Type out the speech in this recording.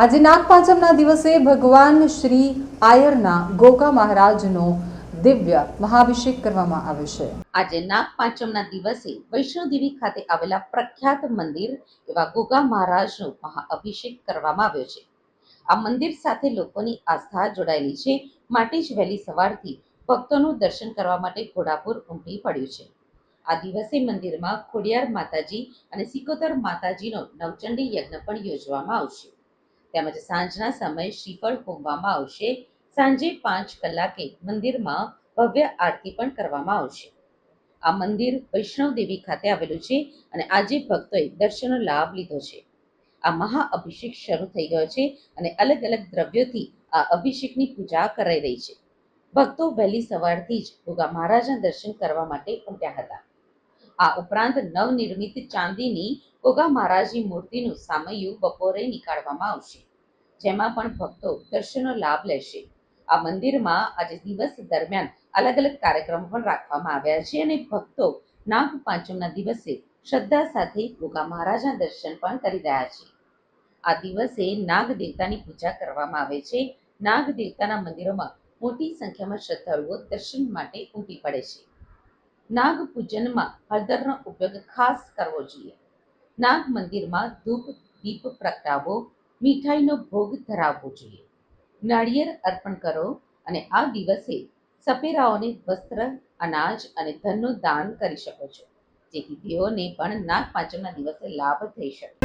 આજે નાગપાંચમના દિવસે ભગવાન શ્રી આયરના ગોકા મહારાજનો દિવ્ય મહાભિષેક કરવામાં આવે છે. આજે નાગપાંચમના દિવસે વૈષ્ણોદેવી ખાતે આવેલા પ્રખ્યાત મંદિર એવા ગોગા મહારાજનો મહાઅભિષેક કરવામાં આવ્યો છે. આ મંદિર સાથે લોકોની આસ્થા જોડાયેલી છે. માટે જ વહેલી સવારથી ભક્તોનું દર્શન કરવા માટે ઘોડાપુર ઉમટી પડ્યું છે. આ દિવસે મંદિરમાં ખોડિયાર માતાજી અને સિકોતર માતાજીનો નવચંડી યજ્ઞ પણ યોજવામાં આવશે. તેમજ સાંજના સમયે શ્રીફળ હોમવામાં આવશે. સાંજે પાંચ કલાકે મંદિરમાં ભવ્ય આરતી પણ કરવામાં આવશે. આ મંદિર વૈષ્ણવ દેવી ખાતે આવેલું છે અને આજે ભક્તોએ દર્શનનો લાભ લીધો છે. આ મહાઅભિષેક શરૂ થઈ ગયો છે અને અલગ અલગ દ્રવ્યોથી આ અભિષેકની પૂજા કરાઈ રહી છે. ભક્તો વહેલી સવારથી જ ગોગા મહારાજના દર્શન કરવા માટે ઉમટ્યા હતા. આ ઉપરાંત નવનિર્મિત ચાંદીની ગોગા મહારાજની મૂર્તિનું સામયું બપોરે નીકાળવામાં આવશે. જેમાં પણ ભક્તો દર્શનનો લાભ લેશે. આ મંદિરમાં આજે દિવસ દરમિયાન અલગ અલગ કાર્યક્રમો પણ રાખવામાં આવ્યા છે અને ભક્તો નાગ દિવસે શ્રદ્ધા સાથે ગોગા મહારાજના દર્શન પણ કરી રહ્યા છે. આ દિવસે નાગ દેવતાની પૂજા કરવામાં આવે છે. નાગ દેવતાના મંદિરોમાં મોટી સંખ્યામાં શ્રદ્ધાળુઓ દર્શન માટે ઉમટી પડે છે. નાગ પૂજનમાં હળદરનો ઉપયોગ ખાસ કરવો જોઈએ. નાગ મંદિરમાં ધૂપ, દીપ પ્રગટાવવો મીઠાઈનો ભોગ ધરાવવો જોઈએ. નાળિયેર અર્પણ કરો અને આ દિવસે સપેરાઓને વસ્ત્ર, અનાજ અને ધનનું દાન કરી શકો છો, જેથી તેઓને પણ નાગપાંચમના દિવસે લાભ થઈ શકે.